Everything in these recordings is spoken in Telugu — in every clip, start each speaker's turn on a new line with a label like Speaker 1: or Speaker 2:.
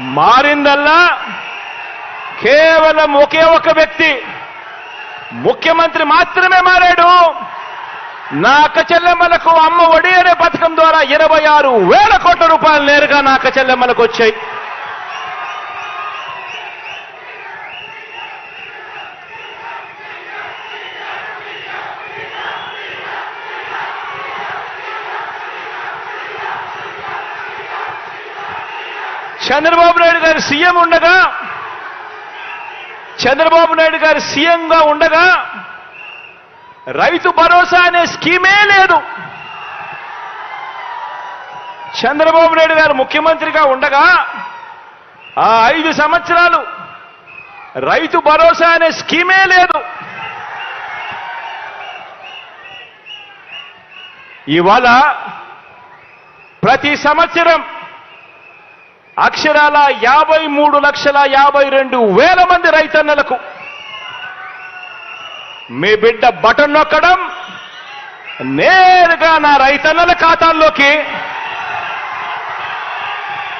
Speaker 1: మారిందల్లా కేవలం ఒకే ఒక వ్యక్తి. ముఖ్యమంత్రి మాత్రమే మారాడు. నా అక్క చెల్లెమ్మలకు అమ్మ ఒడి అనే పథకం ద్వారా ఇరవై ఆరు వేల కోట్ల రూపాయలు నేరుగా నా అక్క చెల్లెమ్మలకు వచ్చాయి. చంద్రబాబు నాయుడు గారు సీఎం ఉండగా చంద్రబాబు నాయుడు గారు సీఎంగా ఉండగా రైతు భరోసా అనే స్కీమే లేదు. చంద్రబాబు నాయుడు గారు ముఖ్యమంత్రిగా ఉండగా ఆ ఐదు సంవత్సరాలు రైతు భరోసా అనే స్కీమే లేదు. ఇవాళ ప్రతి సంవత్సరం అక్షరాల యాభై మూడు లక్షల యాభై రెండు వేల మంది రైతన్నలకు మీ బిడ్డ బటన్ నొక్కడం నేరుగా నా రైతన్నల ఖాతాల్లోకి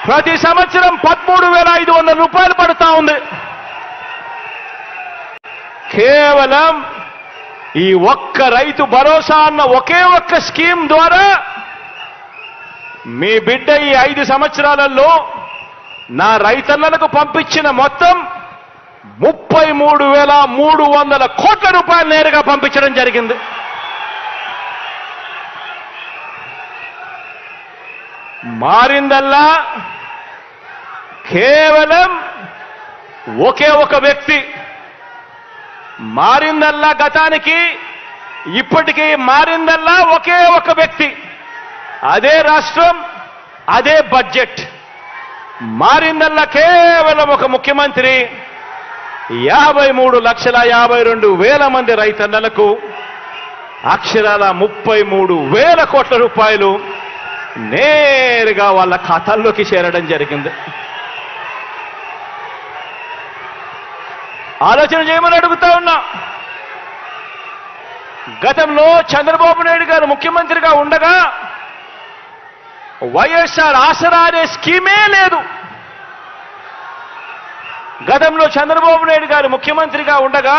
Speaker 1: ప్రతి సంవత్సరం పదమూడు వేల ఐదు వందల రూపాయలు పడుతూ ఉంది. కేవలం ఈ ఒక్క రైతు భరోసా అన్న ఒకే ఒక్క స్కీమ్ ద్వారా మీ బిడ్డ ఈ ఐదు సంవత్సరాలలో నా రైతన్నలకు పంపించిన మొత్తం ముప్పై మూడు వేల మూడు వందల కోట్ల రూపాయలు నేరుగా పంపించడం జరిగింది. మారిందల్లా కేవలం ఒకే ఒక వ్యక్తి. మారిందల్లా గతానికి ఇప్పటికీ మారిందల్లా ఒకే ఒక వ్యక్తి. అదే రాష్ట్రం అదే బడ్జెట్. మారిందల్లా కేవలం ఒక ముఖ్యమంత్రి. యాభై మూడు లక్షల యాభై రెండు వేల మంది రైతన్నలకు అక్షరాల ముప్పై మూడు వేల కోట్ల రూపాయలు నేరుగా వాళ్ళ ఖాతాల్లోకి చేరడం జరిగింది. ఆలోచన చేయమని అడుగుతా ఉన్నా. గతంలో చంద్రబాబు నాయుడు గారు ముఖ్యమంత్రిగా ఉండగా వైఎస్ఆర్ ఆసరా అనే స్కీమే లేదు. గతంలో చంద్రబాబు నాయుడు గారు ముఖ్యమంత్రిగా ఉండగా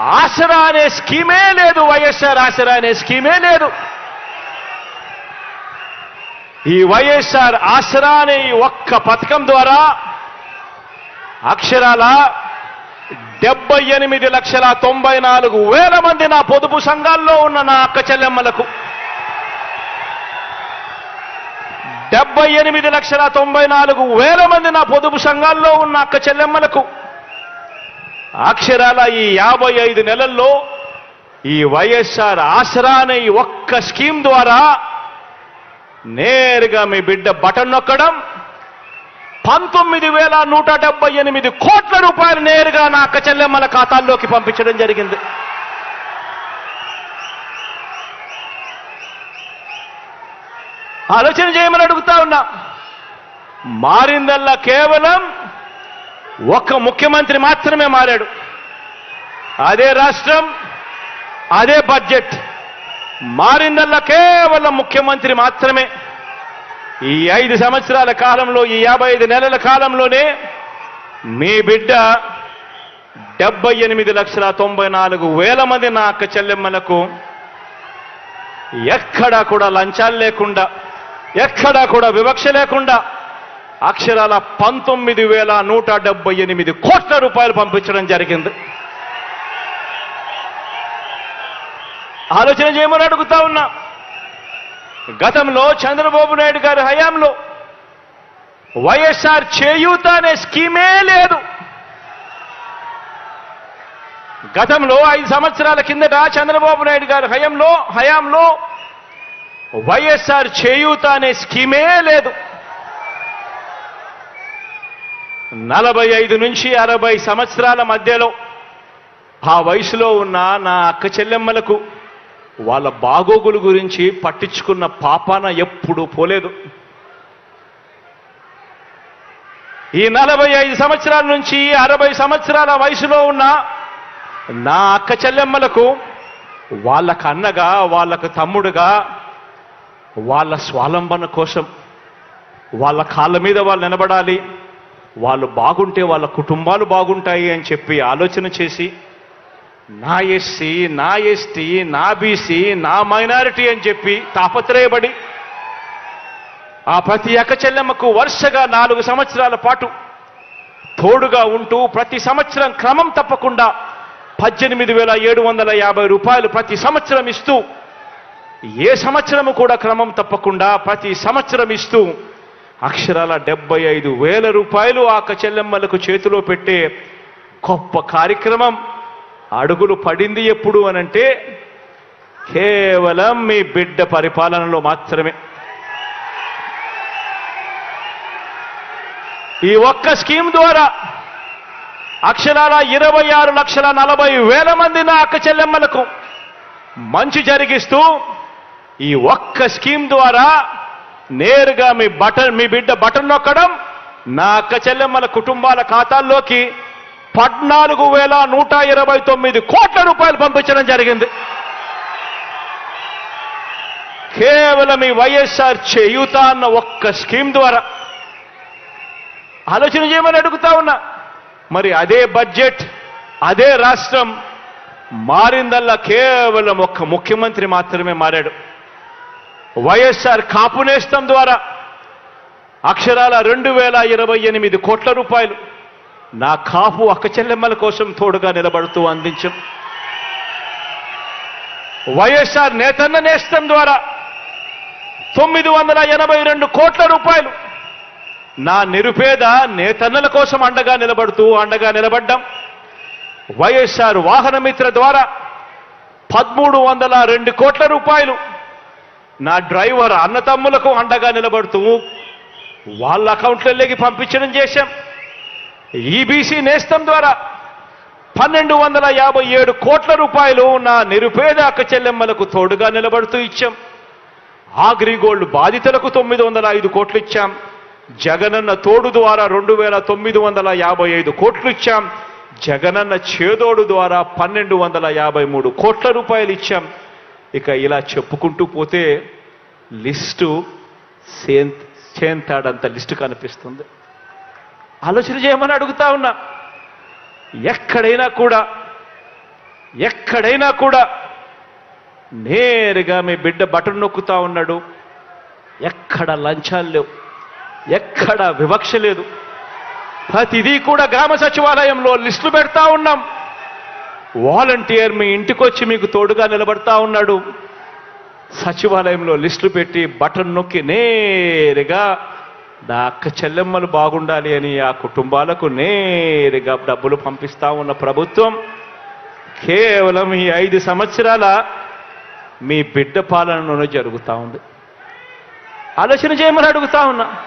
Speaker 1: ఆసరా అనే స్కీమే లేదు వైఎస్ఆర్ ఆసరా అనే స్కీమే లేదు. ఈ వైఎస్ఆర్ ఆసరా అనే ఒక్క పథకం ద్వారా అక్షరాల డెబ్బై ఎనిమిది లక్షల తొంభై నాలుగు వేల మంది నా పొదుపు సంఘాల్లో ఉన్న నా అక్క చెల్లెమ్మలకు డెబ్బై ఎనిమిది లక్షల తొంభై నాలుగు వేల మంది నా పొదుపు సంఘాల్లో ఉన్న అక్క చెల్లెమ్మలకు అక్షరాల ఈ యాభై ఐదు నెలల్లో ఈ వైఎస్ఆర్ ఆసరా అనే ఈ ఒక్క స్కీమ్ ద్వారా నేరుగా మీ బిడ్డ బటన్ నొక్కడం పంతొమ్మిది వేల నూట డెబ్బై ఎనిమిది కోట్ల రూపాయలు నేరుగా నా అక్క చెల్లెమ్మల ఖాతాల్లోకి పంపించడం జరిగింది. ఆలోచన చేయమని అడుగుతా ఉన్నా. మారిందల్లా కేవలం ఒక్క ముఖ్యమంత్రి మాత్రమే మారాడు. అదే రాష్ట్రం అదే బడ్జెట్. మారిందల్లా కేవలం ముఖ్యమంత్రి మాత్రమే. ఈ ఐదు సంవత్సరాల కాలంలో ఈ యాభై ఐదు నెలల కాలంలోనే మీ బిడ్డ డెబ్బై ఎనిమిది లక్షల తొంభై నాలుగు వేల మంది నా అక్క చెల్లెమ్మలకు ఎక్కడా కూడా లంచాలు లేకుండా ఎక్కడా కూడా వివక్ష లేకుండా అక్షరాల పంతొమ్మిది వేల నూట డెబ్బై ఎనిమిది కోట్ల రూపాయలు పంపించడం జరిగింది. ఆలోచన చేయమని అడుగుతా ఉన్నా. గతంలో చంద్రబాబు నాయుడు గారి హయాంలో వైఎస్ఆర్ చేయూత అనే స్కీమే లేదు. గతంలో ఐదు సంవత్సరాల కిందట చంద్రబాబు నాయుడు గారి హయాంలో హయాంలో వైఎస్ఆర్ చేయూత అనే స్కీమే లేదు. నలభై ఐదు నుంచి అరవై సంవత్సరాల మధ్యలో ఆ వయసులో ఉన్న నా అక్క చెల్లెమ్మలకు వాళ్ళ బాగోగుల గురించి పట్టించుకున్న పాపాన ఎప్పుడు పోలేదు. ఈ నలభై ఐదు సంవత్సరాల నుంచి అరవై సంవత్సరాల వయసులో ఉన్న నా అక్క చెల్లెమ్మలకు వాళ్ళకు అన్నగా వాళ్ళకు తమ్ముడుగా వాళ్ళ స్వాలంబన కోసం వాళ్ళ కాళ్ళ మీద వాళ్ళు నిలబడాలి వాళ్ళు బాగుంటే వాళ్ళ కుటుంబాలు బాగుంటాయి అని చెప్పి ఆలోచన చేసి నా ఎస్సీ నా ఎస్టీ నా బీసీ నా మైనారిటీ అని చెప్పి తాపత్రయపడి ఆ ప్రతి అక్క చెల్లెమ్మకు వరుసగా నాలుగు సంవత్సరాల పాటు తోడుగా ఉంటూ ప్రతి సంవత్సరం క్రమం తప్పకుండా పద్దెనిమిది వేల ఏడు వందల యాభై రూపాయలు ప్రతి సంవత్సరం ఇస్తూ ఏ సంవత్సరము కూడా క్రమం తప్పకుండా ప్రతి సంవత్సరం ఇస్తూ అక్షరాల డెబ్బై ఐదు వేల రూపాయలు ఆ కచెల్లెమ్మలకు చేతిలో పెట్టే గొప్ప కార్యక్రమం. అడుగులు పడింది ఎప్పుడు అనంటే కేవలం మీ బిడ్డ పరిపాలనలో మాత్రమే. ఈ ఒక్క స్కీమ్ ద్వారా అక్షరాల ఇరవై ఆరు లక్షల నలభై వేల మంది నా అక్క చెల్లెమ్మలకు మంచి జరిగిస్తూ ఈ ఒక్క స్కీమ్ ద్వారా నేరుగా మీ బటన్ మీ బిడ్డ బటన్ నొక్కడం నా అక్క చెల్లెమ్మల కుటుంబాల ఖాతాల్లోకి పద్నాలుగు వేల నూట ఇరవై తొమ్మిది కోట్ల రూపాయలు పంపించడం జరిగింది. కేవలం ఈ వైఎస్ఆర్ చేయుత అన్న ఒక్క స్కీమ్ ద్వారా. ఆలోచన చేయమని అడుగుతా ఉన్నా. మరి అదే బడ్జెట్ అదే రాష్ట్రం మారిందల్లా కేవలం ఒక్క ముఖ్యమంత్రి మాత్రమే మారాడు. వైఎస్ఆర్ కాపు నేస్తం ద్వారా అక్షరాల రెండు వేల ఇరవై ఎనిమిది కోట్ల రూపాయలు నా కాపు అక్క చెల్లెమ్మల కోసం తోడుగా నిలబడుతూ అందించం. వైఎస్ఆర్ నేతన్న నేస్తం ద్వారా తొమ్మిది వందల ఎనభై రెండు కోట్ల రూపాయలు నా నిరుపేద నేతన్నల కోసం అండగా నిలబడుతూ అండగా నిలబడ్డం. వైఎస్ఆర్ వాహనమిత్ర ద్వారా పదమూడు వందల రెండు కోట్ల రూపాయలు నా డ్రైవర్ అన్నతమ్ములకు అండగా నిలబడుతూ వాళ్ళ అకౌంట్లలోకి పంపించడం చేశాం. ఈబీసీ నేస్తం ద్వారా పన్నెండు వందల యాభై ఏడు కోట్ల రూపాయలు నా నిరుపేద అక్క చెల్లెమ్మలకు తోడుగా నిలబడుతూ ఇచ్చాం. ఆగ్రిగోల్డ్ బాధితులకు తొమ్మిది వందల ఐదు కోట్లు ఇచ్చాం. జగనన్న తోడు ద్వారా రెండు వేల తొమ్మిది వందల యాభై ఐదు కోట్లు ఇచ్చాం. జగనన్న చేదోడు ద్వారా పన్నెండు వందల యాభై మూడు కోట్ల రూపాయలు ఇచ్చాం. ఇక ఇలా చెప్పుకుంటూ పోతే లిస్టు సేన్ చేంతాడంత లిస్టు కనిపిస్తుంది. ఆలోచన చేయమని అడుగుతా ఉన్నా. ఎక్కడైనా కూడా ఎక్కడైనా కూడా నేరుగా మీ బిడ్డ బటన్ నొక్కుతా ఉన్నాడు. ఎక్కడ లంచాలు లేవు. ఎక్కడ వివక్ష లేదు. ప్రతిదీ కూడా గ్రామ సచివాలయంలో లిస్టులు పెడతా ఉన్నాం. వాలంటీర్ మీ ఇంటికి వచ్చి మీకు తోడుగా నిలబడతా ఉన్నాడు. సచివాలయంలో లిస్టులు పెట్టి బటన్ నొక్కి నేరుగా నా అక్క చెల్లెమ్మలు బాగుండాలి అని ఆ కుటుంబాలకు నేరుగా డబ్బులు పంపిస్తా ఉన్న ప్రభుత్వం కేవలం ఈ ఐదు సంవత్సరాల మీ బిడ్డ పాలనలోనే జరుగుతూ ఉంది. ఆలోచన చేయమని అడుగుతా ఉన్నా.